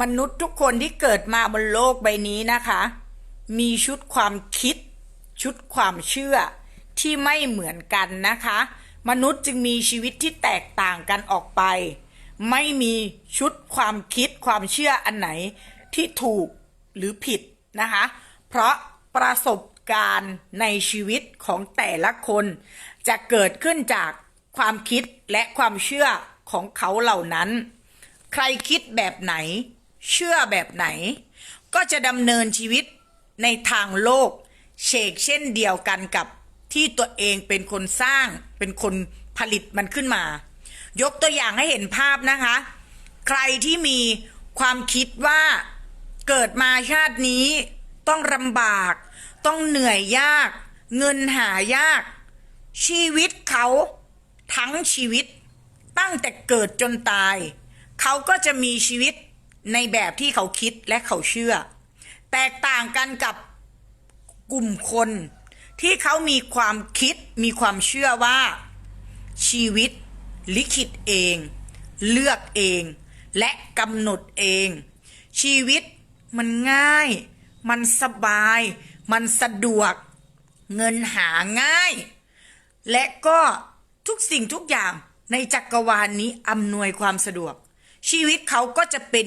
มนุษย์ทุกคนที่เกิดมาบนโลกใบนี้นะคะ มีชุดความคิด ชุดความเชื่อที่ไม่เหมือนกันนะคะ มนุษย์จึงมีชีวิตที่แตกต่างกันออกไป ไม่มีชุดความคิดความเชื่ออันไหนที่ถูกหรือผิดนะคะ เพราะประสบการณ์ในชีวิตของแต่ละคน จะเกิดขึ้นจากความคิดและความเชื่อของเขาเหล่านั้น ใครคิดแบบไหน เชื่อแบบไหน ก็จะดำเนินชีวิตในทางโลกเชกเช่นเดียวกันกับที่ตัวเองเป็นคนสร้างเป็นคนผลิตมันขึ้นมา ยกตัวอย่างให้เห็นภาพนะคะ ใครที่มีความคิดว่าเกิดมาชาตินี้ต้องลำบาก ต้องเหนื่อยยาก เงินหายาก ชีวิตเขาทั้งชีวิต ตั้งแต่เกิดจนตาย เขาก็จะมีชีวิต ในแบบที่เขาคิดและเขาเชื่อ แตกต่างกันกับกลุ่มคนที่เขามีความคิดมีความเชื่อว่า ชีวิต ลิขิตเอง เลือกเอง และกำหนดเอง ชีวิตมันง่าย มันสบาย มันสะดวก เงินหาง่าย และก็ทุกสิ่งทุกอย่างในจักรวาลนนี้อำนวยความสะดวก ชีวิตเขาก็จะเป็น